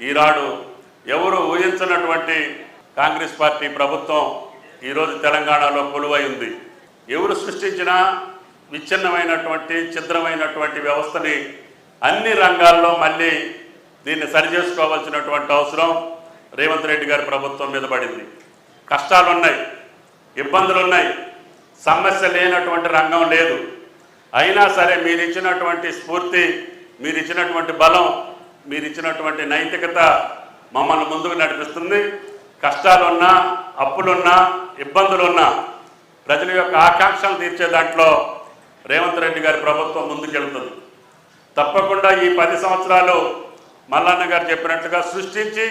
ఈనాడు ఎవరు ఊహించినటువంటి కాంగ్రెస్ పార్టీ ప్రభుత్వం ఈరోజు తెలంగాణలో కొలువై ఉంది. ఎవరు సృష్టించినా విచ్ఛిన్నమైనటువంటి ఛిద్రమైనటువంటి వ్యవస్థని అన్ని రంగాల్లో మళ్ళీ దీన్ని సరిచేసుకోవాల్సినటువంటి అవసరం రేవంత్ రెడ్డి గారి ప్రభుత్వం మీద పడింది. కష్టాలున్నాయి ఇబ్బందులున్నాయి ఇబ్బందులు ఉన్నాయి సమస్య లేనటువంటి రంగం లేదు. అయినా సరే మీరు ఇచ్చినటువంటి స్ఫూర్తి మీరు ఇచ్చినటువంటి బలం మీరు ఇచ్చినటువంటి నైతికత మమ్మల్ని ముందుకు నడిపిస్తుంది. కష్టాలున్నా అప్పులున్నా ఇబ్బందులున్నా ప్రజల యొక్క ఆకాంక్షలు తీర్చే దాంట్లో రేవంత్ రెడ్డి గారి ప్రభుత్వం ముందుకెళ్తుంది. తప్పకుండా ఈ పది సంవత్సరాలు మల్లన్న గారు చెప్పినట్లుగా సృష్టించి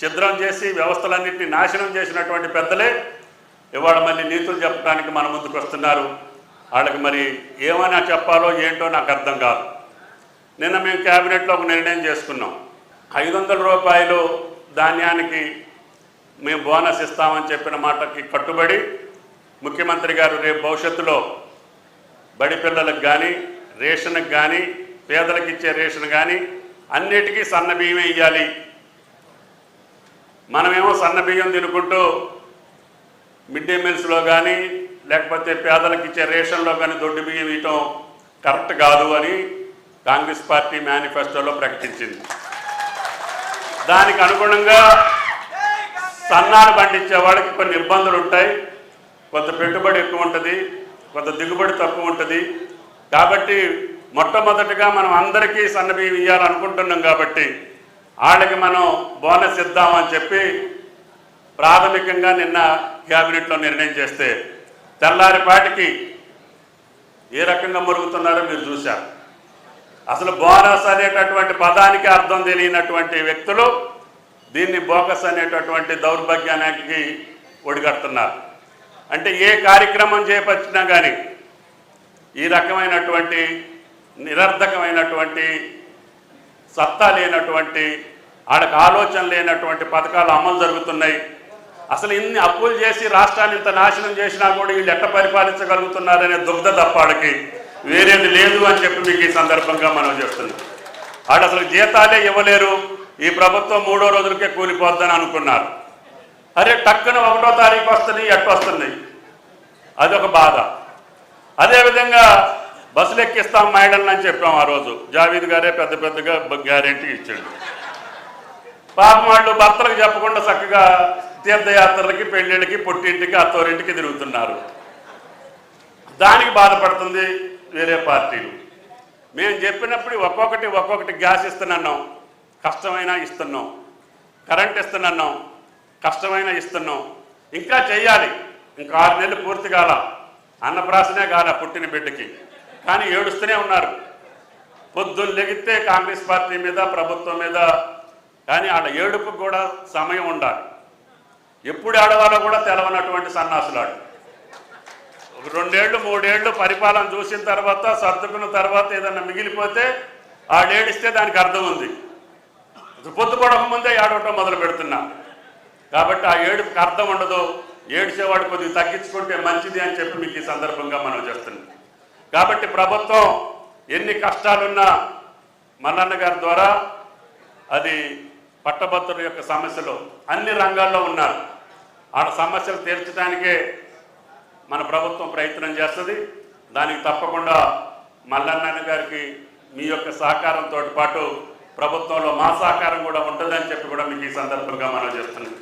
ఛిద్రం చేసి వ్యవస్థలన్నింటినీ నాశనం చేసినటువంటి పెద్దలే ఇవాళ మళ్ళీ నీతులు చెప్పడానికి మన ముందుకు వస్తున్నారు వాళ్ళకి మరి ఏమైనా చెప్పాలో ఏంటో నాకు అర్థం కాదు. నిన్న మేము క్యాబినెట్లో ఒక నిర్ణయం చేసుకున్నాం. ఐదు వందల రూపాయలు ధాన్యానికి మేము బోనస్ ఇస్తామని చెప్పిన మాటకి కట్టుబడి ముఖ్యమంత్రి గారు రేపు భవిష్యత్తులో బడి పిల్లలకు కానీ రేషన్కి కానీ పేదలకు ఇచ్చే రేషన్ కానీ అన్నిటికీ సన్న బియ్యమే ఇవ్వాలి మనమేమో సన్న బియ్యం తినుకుంటూ మిడ్ డే మీల్స్లో కానీ లేకపోతే పేదలకు ఇచ్చే రేషన్లో కానీ దొడ్డు బియ్యం ఇవ్వటం కరెక్ట్ కాదు అని కాంగ్రెస్ పార్టీ మేనిఫెస్టోలో ప్రకటించింది. దానికి అనుగుణంగా సన్నాలు పండించే వాళ్ళకి కొన్ని ఇబ్బందులు ఉంటాయి. కొంత పెట్టుబడి ఎక్కువ ఉంటుంది కొంత దిగుబడి తక్కువ ఉంటుంది. కాబట్టి మొట్టమొదటిగా మనం అందరికీ సన్నబియ్యం ఇవ్వాలనుకుంటున్నాం కాబట్టి వాళ్ళకి మనం బోనస్ ఇద్దామని చెప్పి ప్రాథమికంగా నిన్న క్యాబినెట్లో నిర్ణయం చేస్తే తెల్లారిపాటికి ఏ రకంగా మరుగుతున్నారో మీరు చూశారు. అసలు బోనస్ అనేటటువంటి పదానికి అర్థం తెలియనటువంటి వ్యక్తులు దీన్ని బోకస్ అనేటటువంటి దౌర్భాగ్యానికి ఒడిగడుతున్నారు. అంటే ఏ కార్యక్రమం చేపట్టినా కానీ ఈ రకమైనటువంటి నిరర్ధకమైనటువంటి సత్తా లేనటువంటి ఆడకు ఆలోచన లేనటువంటి పథకాలు అమలు జరుగుతున్నాయి. అసలు ఇన్ని అప్పులు చేసి రాష్ట్రాన్ని ఇంత నాశనం చేసినా కూడా వీళ్ళు ఎట్ట పరిపాలించగలుగుతున్నారనే దుగ్ధ తప్పాడికి వేరేది లేదు అని చెప్పి మీకు ఈ సందర్భంగా మనం చేస్తున్నాం ఆడ అసలు జీతాలే ఇవ్వలేరు. ఈ ప్రభుత్వం మూడో రోజులకే కూలిపోద్దని అనుకున్నారు. అరే టక్కున ఒకటో తారీఖు వస్తున్నాయి ఎట్టు వస్తున్నాయి అదొక బాధ. అదేవిధంగా బస్సులు ఎక్కిస్తాం మైడల్ అని చెప్పాం ఆ రోజు. జావీద్ గారే పెద్ద పెద్దగా గ్యారెంటీ ఇచ్చాడు. పాపం వాళ్ళు భర్తలకు చెప్పకుండా చక్కగా తీర్థయాత్రలకి పెళ్ళిళ్ళకి పుట్టింటికి అత్తోరింటికి తిరుగుతున్నారు. దానికి బాధపడుతుంది. వేరే పార్టీలు. మేము చెప్పినప్పుడు ఒక్కొక్కటి ఒక్కొక్కటి గ్యాస్ ఇస్తున్నాం కష్టమైనా ఇస్తున్నాం కరెంట్ ఇస్తున్నాం కష్టమైనా ఇస్తున్నాం. ఇంకా చెయ్యాలి. ఇంకా ఆరు నెలలు పూర్తి కాల. అన్నప్రాసనే కాల పుట్టిన బిడ్డకి. కానీ ఏడుస్తూనే ఉన్నారు. పొద్దున్న లెగితే కాంగ్రెస్ పార్టీ మీద ప్రభుత్వం మీద కానీ ఆడ ఏడుపు కూడా సమయం ఉండాలి. ఎప్పుడు ఆడవాలో కూడా తెలవనటువంటి సన్నాసులాడు. రెండేళ్ళు మూడేళ్ళు పరిపాలన చూసిన తర్వాత సర్దుకున్న తర్వాత ఏదన్నా మిగిలిపోతే ఆడేడిస్తే దానికి అర్థం ఉంది. పొద్దు పడక ముందే ఏడవటం మొదలు పెడుతున్నా. కాబట్టి ఆ ఏడుపుకి అర్థం ఉండదు. ఏడిచేవాడు కొద్దిగా తగ్గించుకుంటే మంచిది అని చెప్పి మీకు ఈ సందర్భంగా మనం చేస్తున్నాం కాబట్టి ప్రభుత్వం ఎన్ని కష్టాలున్నా మల్లన్న గారి ద్వారా అది పట్టభద్రుల యొక్క సమస్యలు అన్ని రంగాల్లో ఉన్నారు. ఆ సమస్యలు తీర్చడానికే మన ప్రభుత్వం ప్రయత్నం చేస్తుంది. దానికి తప్పకుండా మల్లన్న గారికి మీ యొక్క సహకారంతో పాటు ప్రభుత్వంలో మా సహకారం కూడా ఉంటుందని చెప్పి కూడా మీకు ఈ సందర్భంగా మనం చేస్తున్నాం